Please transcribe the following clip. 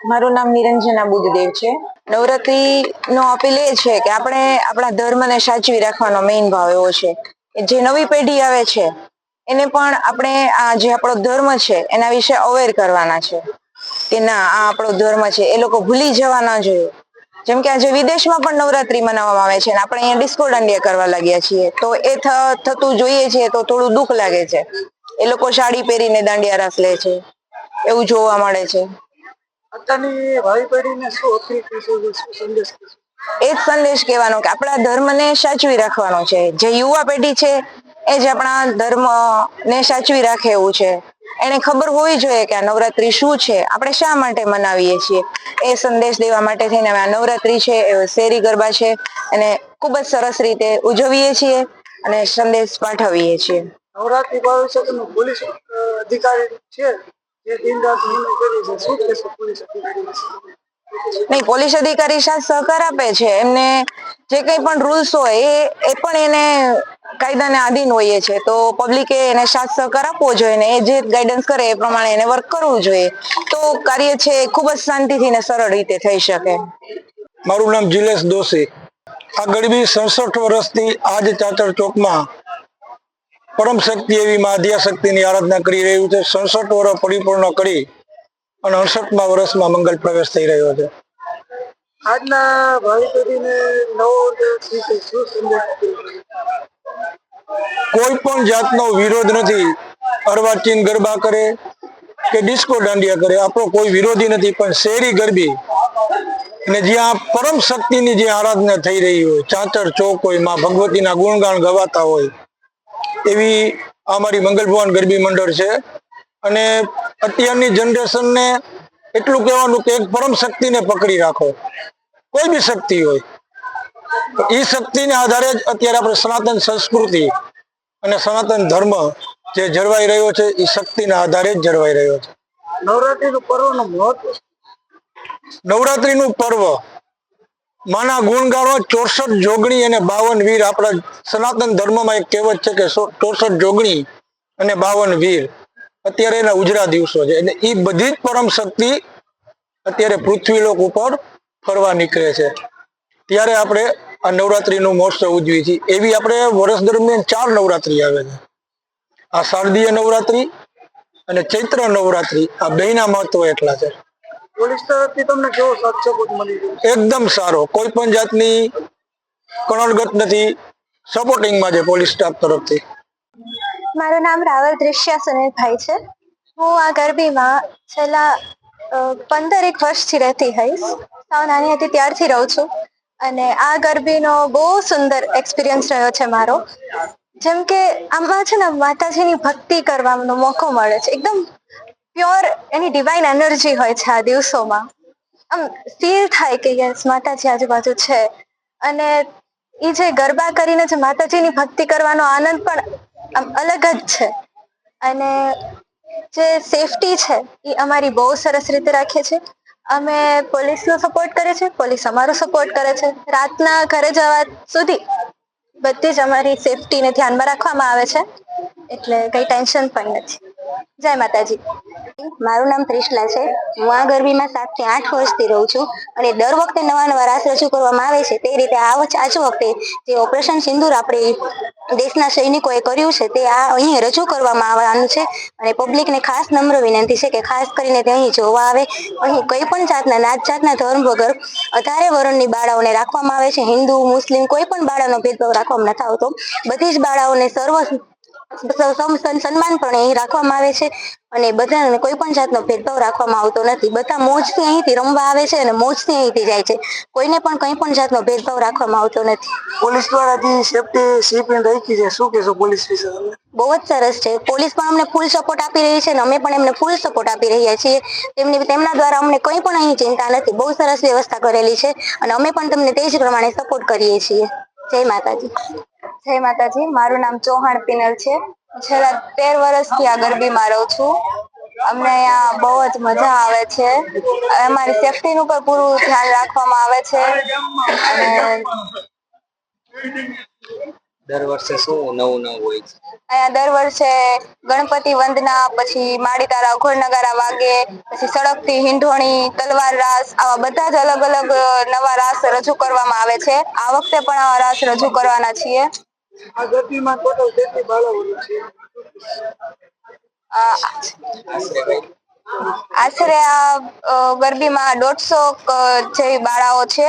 મારું નામ નિરંજના બુદ્ધદેવ છે. નવરાત્રી નો અપીલ એ છે કે આપણે આપણા ધર્મને સાચવી રાખવાનો મેઇન ભાવ એવો છે જે નવી પેઢી આવે છે, એને પણ આપણે આ જે આપણો ધર્મ છે, એના વિશે અવેર કરવાના છે. કે ના, આ આપણો ધર્મ છે, એ લોકો ભૂલી જવા ના જોઈએ. જેમ કે આજે વિદેશમાં પણ નવરાત્રી મનાવવામાં આવે છે અને આપણે અહીંયા ડિસ્કો દાંડિયા કરવા લાગ્યા છીએ. તો એ થતું જોઈએ છે, તો થોડું દુઃખ લાગે છે. એ લોકો સાડી પહેરીને દાંડિયા રાસ લે છે. એવું જોવા મળે છે. અત્યારની ભાવિ પેઢીને શું અપીલ કરશો સંદેશ એ જ સંદેશ કહેવાનો કે આપણા ધર્મને સાચવી રાખવાનો છે. જે યુવા પેઢી છે એ જ આપણા ધર્મ ને સાચવી રાખે એવું છે. એને ખબર હોવી જોઈએ કે આ નવરાત્રી શું છે. આપણે શા માટે મનાવીએ છીએ? એ સંદેશ દેવા માટે થઈને આ નવરાત્રી છે એ શેરી ગરબા છે અને ખૂબ જ સરસ રીતે ઉજવીએ છીએ અને સંદેશ પાઠવીએ છીએ. નવરાત્રી ભાવિ છે પોલીસ અધિકારી છે? નહીં, પોલીસ અધિકારી સાથ સહકાર આપે છે. એમને જે કંઈ પણ રૂલ્સ હોય, એ એ પણ એને કાયદાને આધીન હોઈએ છે. તો પબ્લિકે એને સાથ સહકાર આપવો જોઈએ ને, એ જે ગાઈડન્સ કરે, એ પ્રમાણે એને વર્ક કરવું જોઈએ. તો કાર્ય છે ખૂબ જ શાંતિથી ને સરળ રીતે થઈ શકે. મારું નામ જિલેશ દોશી. આ ગરીબી સડસઠ વર્ષથી આજ ચાચર ચોકમાં પરમ શક્તિ એવી મા આદ્યાશક્તિની આરાધના કરી રહ્યું છે. સડસઠ વર્ષ પરિપૂર્ણ કરી અને અડસઠમા વર્ષમાં મંગલ પ્રવેશ થઈ રહ્યો છે. આજના ભાવિ પેઢીને નવો શું કોઈ પણ જાતનો વિરોધ નથી. અર્વાચીન ગરબા કરે કે ડિસ્કો દાંડિયા કરે આપણો કોઈ વિરોધી નથી. પણ શેરી ગરબી અને જ્યાં પરમ શક્તિની જે આરાધના થઈ રહી હોય ચાચર ચોક હોયમાં ભગવતીના ગુણગાન ગવાતા હોય એવી અમારી મંગલ ભવન ગરબી મંડળ છે. અને અત્યારની જનરેશનને એટલું કહેવાનું કે એક પરમ શક્તિને પકડી રાખો. કોઈ બી શક્તિ હોય. એ શક્તિને આધારે જ અત્યારે આપણે સનાતન સંસ્કૃતિ અને સનાતન ધર્મ જે જળવાઈ રહ્યો છે એ શક્તિના આધારે જ જળવાઈ રહ્યો છે. નવરાત્રીનું પર્વનું મહત્વ? નવરાત્રિનું પર્વ માના ગુણગારો ચોસઠ જોગણી અને બાવન વીર. આપણા સનાતન ધર્મમાં એક કહેવત છે કે ચોસઠ જોગણી અને બાવન વીર. અત્યારે એના ઉજળા દિવસો છે. એટલે એ બધી જ પરમ શક્તિ અત્યારે પૃથ્વીલોક ઉપર ફરવા નીકળે છે. ત્યારે આપણે આ નવરાત્રીનું મહોત્સવ ઉજવીએ છીએ. એવી આપણે વર્ષ દરમિયાન ચાર નવરાત્રી આવે છે. આ શારદીય નવરાત્રી અને ચૈત્ર નવરાત્રી. આ બેના મહત્વ એટલા છે. પોલીસ તરફથી તમને કેવો સપોર્ટ મળી એકદમ સારો. કોઈ પણ જાતની કણણગત નથી. સપોર્ટિંગમાં છે પોલીસ સ્ટાફ તરફથી. મારું નામ રાવલ દ્રશ્યા સુનિલભાઈ છે. હું આ ગરબીમાં છેલ્લા પંદર એક વર્ષથી રહેતી હઈશ. સાવ નાની હતી ત્યારથી રહું છું. અને આ ગરબીનો બહુ સુંદર એક્સપિરિયન્સ રહ્યો છે મારો. જેમ કે આમાં છે ને માતાજીની ભક્તિ કરવાનો મોકો મળે છે. એકદમ પ્યોર એની ડિવાઇન એનર્જી હોય છે આ દિવસોમાં. આમ ફીલ થાય કે યસ માતાજી આજુબાજુ છે. અને એ જે ગરબા કરીને જે માતાજીની ભક્તિ કરવાનો આનંદ પણ આમ અલગ જ છે. અને જે સેફટી છે એ અમારી બહુ સરસ રીતે રાખીએ છે. અમે પોલીસનો સપોર્ટ કરે છે પોલીસ અમારો સપોર્ટ કરે છે. રાતના ઘરે જવા સુધી બધી જ અમારી સેફટીને ધ્યાનમાં રાખવામાં આવે છે. એટલે કઈ ટેન્શન પણ નથી. જય માતાજી. મારું નામ ત્રિશલા છે. હું આ ગરબીમાં સાતથી આઠ વર્ષથી રહું છું અને દર વખતે નવા નવા રાસ રજૂ કરવામાં આવે છે. તે રીતે આ આજ વખતે જે ઓપરેશન સિંદૂર આપણે દેશના સૈનિકોએ કર્યું છે, તે આ અહીં રજૂ કરવામાં આવવાનું છે અને પબ્લિકને ખાસ નમ્ર વિનંતી છે કે ખાસ કરીને તે અહીં જોવા આવે. અહીં કોઈ પણ જાતના નાત જાતના ધર્મ વગર અઢારે વર્ણની બાળાઓને રાખવામાં આવે છે. હિન્દુ, મુસ્લિમ કોઈ પણ બાળાનો ભેદભાવ રાખવામાં નથી આવતો બધી જ બાળાઓને સર્વ સમ- સમ- સન્માન પણ અહીં રાખવામાં આવે છે અને બધાને કોઈ પણ જાતનો ભેદભાવ રાખવામાં આવતો નથી. બધા મોજથી અહીંથી રમવા આવે છે અને મોજથી અહીંથી જાય છે. કોઈને પણ કંઈ પણ જાતનો ભેદભાવ રાખવામાં આવતો નથી. પોલીસ દ્વારા જે સેફટી સીપીને રાખી છે શું કહેશો પોલીસ વિશે તમે? બહુ જ સરસ છે. પોલીસ પણ અમને ફૂલ સપોર્ટ આપી રહી છે અને અમે પણ એમને ફૂલ સપોર્ટ આપી રહ્યા છીએ. તેમની તેમના દ્વારા અમને કંઈ પણ અહીં ચિંતા નથી. બહુ સરસ વ્યવસ્થા કરેલી છે અને અમે પણ તમને તે જ પ્રમાણે સપોર્ટ કરીએ છીએ. જય માતાજી. જય માતાજી, મારું નામ ચૌહાણ પિનલ છે. છેલ્લા તેર વર્ષથી આ ગરબીમાં રહું છું. અમને અહીંયા બહુ જ મજા આવે છે. અમારી સેફટીનું પણ પૂરું ધ્યાન રાખવામાં આવે છે. અને દર વર્ષે શું નવું નવું હોય છે? અહીંયા દર વર્ષે ગણપતિ વંદના પછી માડી તારા અઘોર નગારા વાગે પછી સડકથી હિંઢોણી તલવાર રાસ આવા બધા જ અલગ અલગ નવા રાસ રજૂ કરવામાં આવે છે. આ વખતે પણ આવા રાસ રજૂ કરવાના છીએ. આ ગરબીમાં ટોટલ કેટલી બાળાઓનું છે. આશરે આ ગરબીમાં દોઢસો જેવી બાળાઓ છે.